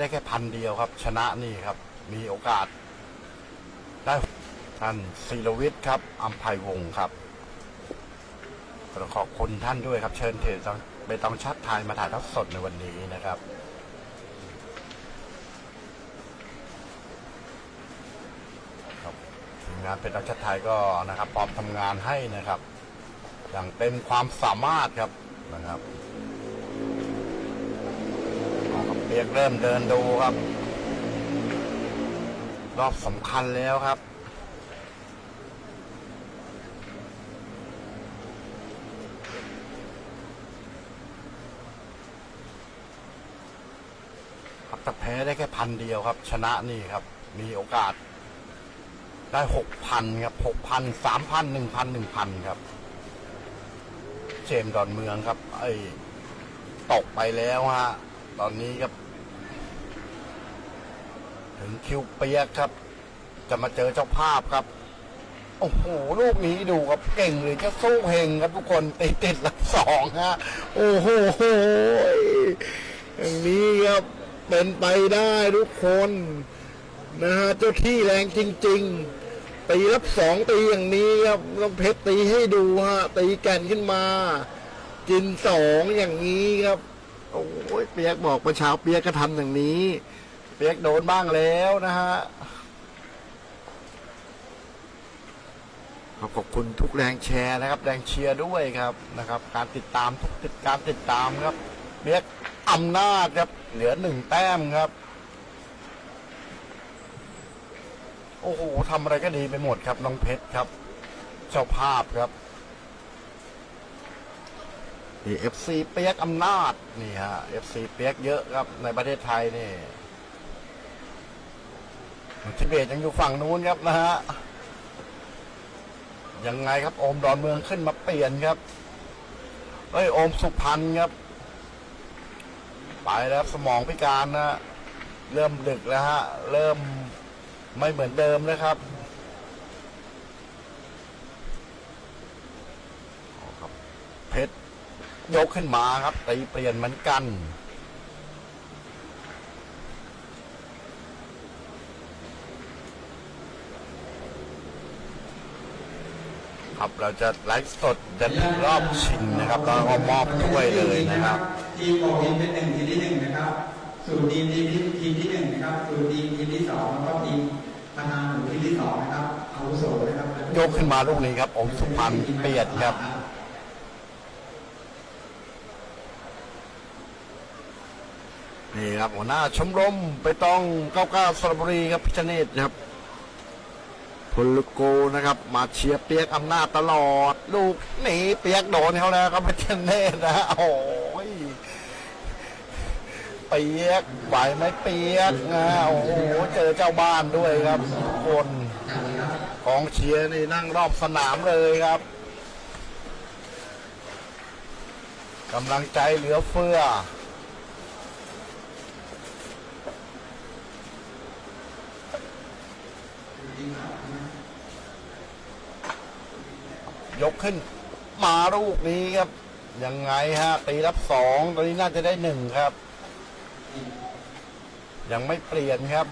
ได้แค่พันเดียวครับ ชนะนี่ครับ มีโอกาส ได้ท่านศิรวิทย์ครับอัมภัยวงศ์ครับขอบคุณท่านด้วยครับ เชิญเทศไปตองชัดไทยมาถ่ายทอดสดในวันนี้นะครับครับทีมงานเป็นรัชดไทยก็นะครับพร้อมทำงานให้นะครับ อย่างเต็มความสามารถครับนะครับ เอาครับเปียกเริ่มเดินดูครับ รอบสำคัญแล้วครับครับแต่แพ้ได้แค่พันเดียวครับ ชนะนี่ครับ มีโอกาส ได้หกพันครับหกพันสามพันหนึ่งพันหนึ่งพันครับ เจมดอนเมืองครับ ไอ้ตกไปแล้วฮะ ตอนนี้ครับ ถึงคิวเปียกครับ จะมาเจอเจ้าภาพครับ โอ้โห ลูกนี้ดูครับเก่งเลยจะสู้เฮงครับทุกคนติดติดหลักสองฮะ โอ้โหอย่างนี้ครับเป็นไปได้ทุกคนนะฮะเจ้าที่แรงจริง ๆ ตีรับสองตีอย่างนี้ครับต้องเพชรตีให้ดูฮะตีแก่นขึ้นมากินสองอย่างนี้ครับ โอ้ยเปียกบอกประชาเปียกก็ทำอย่างนี้ ปียกโดนบ้างแล้วนะฮะขอบคุณทุกแรงแชร์นะครับ แรงเชียร์ด้วยครับนะครับ การติดตามทุกติดการติดตามครับเปียกอำนาจครับ เหลือหนึ่งแต้มครับ โอ้โหทำอะไรก็ดีไปหมดครับน้องเพชรครับ เจ้าภาพครับนี่เอฟซีเปียกอำนาจนี่ฮะเอฟซีเปียกเยอะครับในประเทศไทยนี่ ทิเบตยังอยู่ฝั่งนู้นครับนะฮะยังไงครับโอมดอนเมืองขึ้นมาเปลี่ยนครับเอ้ยโอมสุพรรณครับ ไปแล้วสมองพิการนะเริ่มดึกแล้วฮะ เริ่มไม่เหมือนเดิมนะครับเอาครับเพชรยกขึ้นมาครับตีเปลี่ยนเหมือนกัน ครับ เราจะไลฟ์สดจะถึงรอบชิงนะครับแล้วก็มอบถ้วยเลยนะครับ ทีมโอเห็นเป็นหนึ่งทีมที่หนึ่งนะครับส่วนทีมทีมที่ทีมที่หนึ่งนะครับส่วนทีมทีมที่สองแล้วก็ทีมประธานหมู่ทีมที่สองนะครับอาวุโสนะครับยกขึ้นมาลูกนี้ครับองค์สุพรรณเปลี่ยนครับนี่ครับหัวหน้าชมรมไปต้องเก้าเก้าสระบุรีครับพิชเนตครับ พลโกนะครับ มาเชียร์เปียกอำนาจตลอด ลูกหนีเปียกโดนเขาแล้วครับพิชเนตนะโอ้ยเปียกไหวไหมเปียกนะโอ้โหเจอเจ้าบ้านด้วยครับ คนกองเชียร์นี่นั่งรอบสนามเลยครับกำลังใจเหลือเฟือ ยกขึ้นมาลูกนี้ครับ ยังไงฮะ ตีรับสองตอนนี้น่าจะได้หนึ่งครับ ยังไม่เปลี่ยนครับ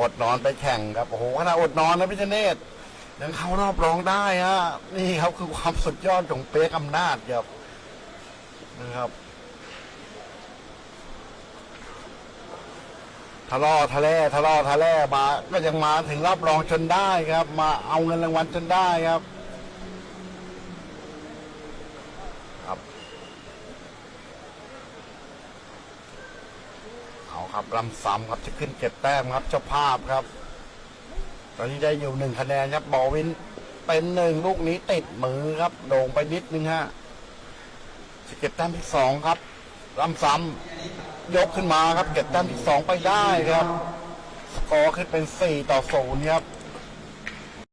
อดนอนไปแข่งครับ โอ้โหขณะอดนอนนะพิชเนตยังเข้ารอบรองได้ฮะนี่ครับคือความสุดยอดของเป๊กอำนาจครับ นะครับทะลาะทะเลทะเลาะทะเลมาก็ยังมาถึงรอบรองจนได้ครับ มาเอาเงินรางวัลจนได้ครับ ครับ เอาครับลำซ้ำครับจะขึ้นเก็บแต้มครับ เจ้าภาพครับ ตอนนี้ได้อยู่หนึ่งคะแนนครับบอวินเป็นหนึ่งลูกนี้ติดมือครับ โด่งไปนิดนึงฮะ จะเก็บแต้มที่สองครับลำซ้ำยกขึ้นมาครับเก็บแต้มที่สองไปได้ครับสกอร์ขึ้นเป็นสี่ต่อศูนย์ครับ